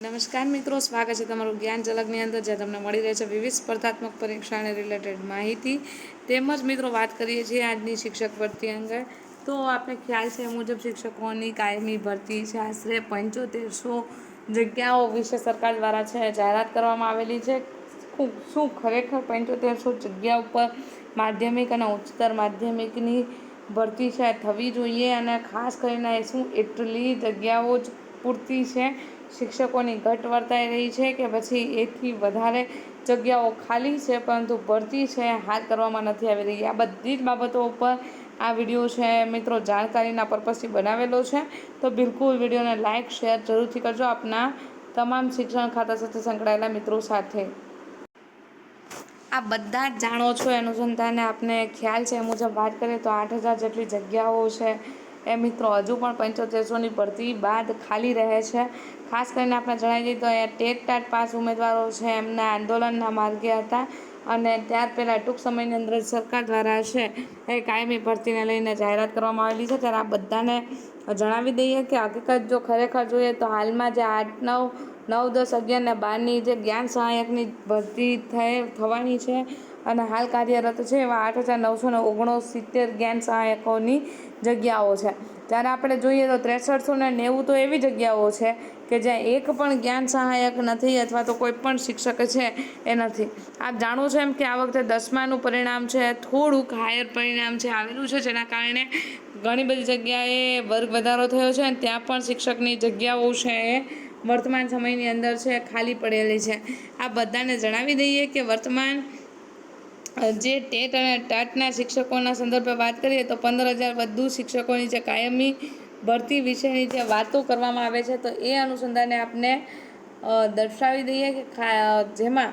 નમસ્કાર મિત્રો, સ્વાગત છે તમારું જ્ઞાન ઝલકની અંદર, જ્યાં તમને મળી રહે છે વિવિધ સ્પર્ધાત્મક પરીક્ષાને રિલેટેડ માહિતી. તેમજ મિત્રો, વાત કરીએ છીએ આજની શિક્ષક ભરતી અંગે. તો આપણે ખ્યાલ છે મુજબ શિક્ષકોની કાયમી ભરતી છે. આશરે પંચોતેરસો જગ્યાઓ વિશે સરકાર દ્વારા છે, જાહેરાત કરવામાં આવેલી છે. શું ખરેખર પંચોતેરસો જગ્યા ઉપર માધ્યમિક અને ઉચ્ચતર માધ્યમિકની ભરતી છે થવી જોઈએ? અને ખાસ કરીને શું, એટલી જગ્યાઓ જ પૂરતી છે. શિક્ષકોની ઘટ વર્તાઈ રહી છે કે પછી એથી વધારે જગ્યાઓ ખાલી છે પરંતુ ભરતી છે હાથ કરવામાં નથી આવી રહી. આ બધી જ બાબતો ઉપર આ વીડિયો છે મિત્રો જાણકારીના પર્પઝથી બનાવેલો છે. તો બિલકુલ વિડીયોને લાઇક, શેર જરૂરથી કરજો આપના તમામ શિક્ષણ ખાતા સાથે સંકળાયેલા મિત્રો સાથે. આ બધા જ જાણો છો, એનું અનુસંધાને આપને ખ્યાલ છે. એ મુજબ વાત કરીએ તો આઠ હજાર જેટલી જગ્યાઓ છે. એ મિત્રો, હજુ પણ પંચોતેરસોની ભરતી બાદ ખાલી રહે છે. ખાસ કરીને આપણે જણાવી દઈએ તો અહીંયા ટેટ ટાટ પાસ ઉમેદવારો છે. એમના આંદોલનના માર્ગે હતા. અને ત્યાર પહેલાં ટૂંક સમયની અંદર સરકાર દ્વારા છે એ કાયમી ભરતીને લઈને જાહેરાત કરવામાં આવેલી છે. ત્યારે આ બધાને જણાવી દઈએ કે હકીકત જો ખરેખર જોઈએ તો હાલમાં જે આઠ, નવ નવ, દસ, અગિયાર ને બારની જે જ્ઞાન સહાયકની ભરતી થઈ થવાની છે અને હાલ કાર્યરત છે એવા આઠ હજાર નવસો ને ઓગણસિત્તેર જ્ઞાન સહાયકોની જગ્યાઓ છે. જ્યારે આપણે જોઈએ તો ત્રેસઠસો ને નેવું તો એવી જગ્યાઓ છે કે જ્યાં એક પણ જ્ઞાન સહાયક નથી અથવા તો કોઈ પણ શિક્ષક છે એ નથી. આપ જાણો છો એમ કે આ વખતે દસમાનું પરિણામ છે, થોડુંક હાયર પરિણામ છે, આવેલું છે, જેના કારણે ઘણી બધી જગ્યાએ વર્ગ વધારો થયો છે અને ત્યાં પણ શિક્ષકની જગ્યાઓ છે એ વર્તમાન સમયની અંદર છે, ખાલી પડેલી છે. આ બધાને જણાવી દઈએ કે વર્તમાન જે ટેટ અને ટાટના શિક્ષકોના સંદર્ભે વાત કરીએ તો પંદર હજાર વધુ શિક્ષકોની જે કાયમી ભરતી વિશેની જે વાતો કરવામાં આવે છે, તો એ અનુસંધાને આપને દર્શાવી દઈએ કે જેમાં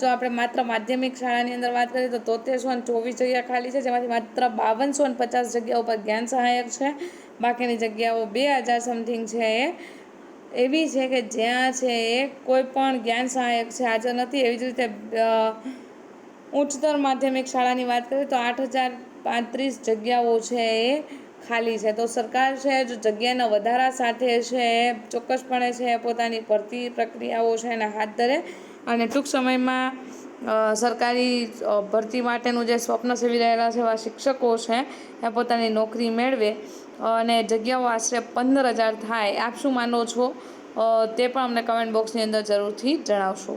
જો આપણે માત્ર માધ્યમિક શાળાની અંદર વાત કરીએ તો તોતેરસો અને ચોવીસ જગ્યા ખાલી છે, જેમાંથી માત્ર બાવનસો અને પચાસ જગ્યાઓ પર જ્ઞાન સહાયક છે. બાકીની જગ્યાઓ બે હજાર સમથિંગ છે એ. એવી છે કે જ્યાં છે એ કોઈ પણ જ્ઞાન સહાયક છે, હાજર નથી. એવી જ રીતે ઉચ્ચતર માધ્યમિક શાળાની વાત કરીએ તો આઠ હજાર પાંત્રીસ જગ્યાઓ છે એ. ખાલી છે. તો સરકાર છે, જો જગ્યાના વધારા સાથે છે, ચોક્કસપણે છે, પોતાની ભરતી પ્રક્રિયાઓ છે, એને હાથ ધરે. અને ટૂંક સમયમાં સરકારી ભરતી માટેનું જે સ્વપ્ન સેવી રહેલા છે, એવા શિક્ષકો છે, એ પોતાની નોકરી મેળવે અને જગ્યાઓ આશરે પંદર હજાર થાય. આપ શું માનો છો? તે પણ અમને કમેન્ટ બોક્સની અંદર જરૂરથી જણાવશો.